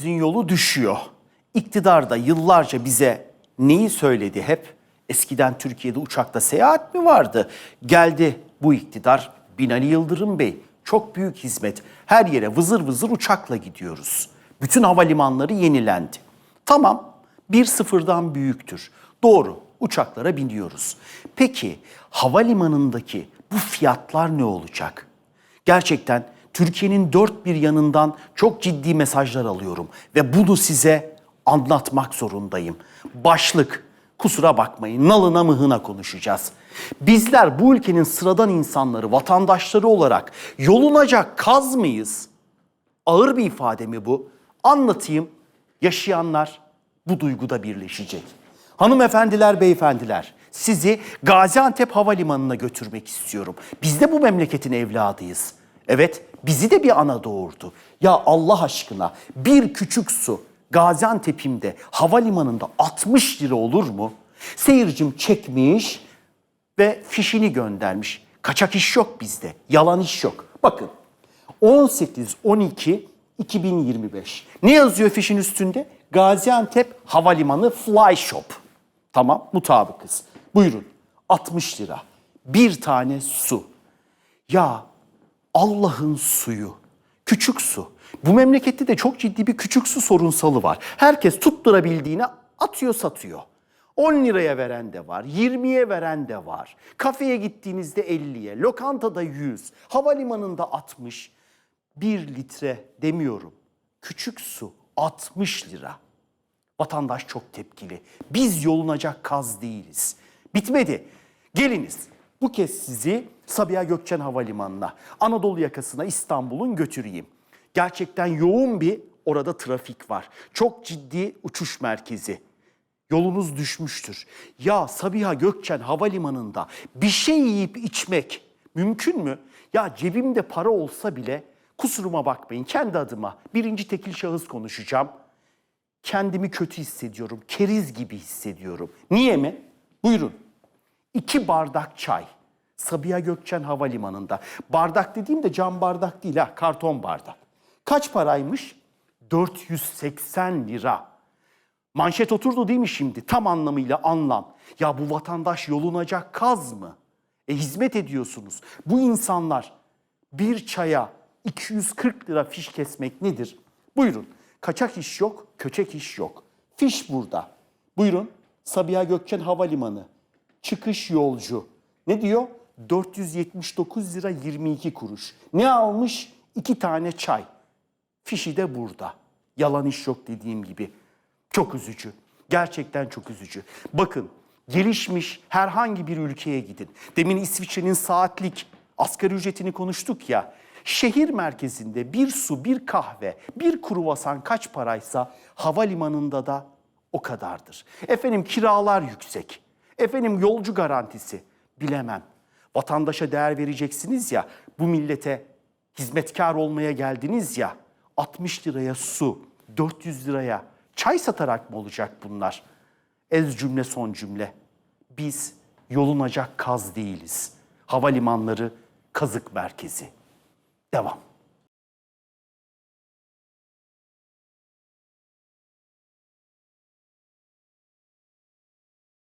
Bizim yolu düşüyor. İktidar da yıllarca bize neyi söyledi hep? Eskiden Türkiye'de uçakta seyahat mi vardı? Geldi bu iktidar Binali Yıldırım Bey. Çok büyük hizmet. Her yere vızır vızır uçakla gidiyoruz. Bütün havalimanları yenilendi. Tamam, bir sıfırdan büyüktür. Doğru, uçaklara biniyoruz. Peki havalimanındaki bu fiyatlar ne olacak? Gerçekten Türkiye'nin dört bir yanından çok ciddi mesajlar alıyorum ve bunu size anlatmak zorundayım. Başlık, kusura bakmayın nalına mıhına konuşacağız. Bizler bu ülkenin sıradan insanları, vatandaşları olarak yolunacak kaz mıyız? Ağır bir ifade mi bu? Anlatayım. Yaşayanlar bu duyguda birleşecek. Hanımefendiler, beyefendiler, sizi Gaziantep Havalimanı'na götürmek istiyorum. Biz de bu memleketin evladıyız. Evet, bizi de bir ana doğurdu. Ya Allah aşkına bir küçük su Gaziantep'imde havalimanında 60 lira olur mu? Seyircim çekmiş ve fişini göndermiş. Kaçak iş yok bizde. Yalan iş yok. Bakın 18 12 2025. Ne yazıyor fişin üstünde? Gaziantep Havalimanı Fly Shop. Tamam, mutabıkız. Buyurun. 60 lira. Bir tane su. Ya Allah'ın suyu. Küçük su. Bu memlekette de çok ciddi bir küçük su sorunsalı var. Herkes tutturabildiğine atıyor satıyor. 10 liraya veren de var, 20'ye veren de var. Kafeye gittiğinizde 50'ye, lokantada 100, havalimanında 60. 1 litre demiyorum. Küçük su 60 lira. Vatandaş çok tepkili. Biz yolunacak kaz değiliz. Bitmedi. Geliniz. Bu kez sizi Sabiha Gökçen Havalimanı'na, Anadolu yakasına İstanbul'un götüreyim. Gerçekten yoğun bir orada trafik var. Çok ciddi uçuş merkezi. Yolunuz düşmüştür. Ya Sabiha Gökçen Havalimanı'nda bir şey yiyip içmek mümkün mü? Ya cebimde para olsa bile kusuruma bakmayın kendi adıma birinci tekil şahıs konuşacağım kendimi kötü hissediyorum. Keriz gibi hissediyorum. Niye mi? Buyurun. İki bardak çay. Sabiha Gökçen Havalimanı'nda. Bardak dediğim de cam bardak değil ha, karton bardak. Kaç paraymış? 480 lira. Manşet oturdu değil mi şimdi? Tam anlamıyla anlam. Ya bu vatandaş yolunacak kaz mı? E hizmet ediyorsunuz. Bu insanlar bir çaya 240 lira fiş kesmek nedir? Buyurun. Kaçak iş yok, köçek iş yok. Fiş burada. Buyurun. Sabiha Gökçen Havalimanı. Çıkış yolcu. Ne diyor? 479 lira 22 kuruş. Ne almış? İki tane çay. Fişi de burada. Yalan iş yok dediğim gibi. Çok üzücü. Gerçekten çok üzücü. Bakın gelişmiş herhangi bir ülkeye gidin. Demin İsviçre'nin saatlik asgari ücretini konuştuk ya. Şehir merkezinde bir su, bir kahve, bir kruvasan kaç paraysa havalimanında da o kadardır. Efendim kiralar yüksek. Efendim yolcu garantisi bilemem. Vatandaşa değer vereceksiniz ya, bu millete hizmetkar olmaya geldiniz ya. 60 liraya su, 400 liraya çay satarak mı olacak bunlar? Ez cümle son cümle. Biz yolunacak kaz değiliz. Havalimanları kazık merkezi. Devam.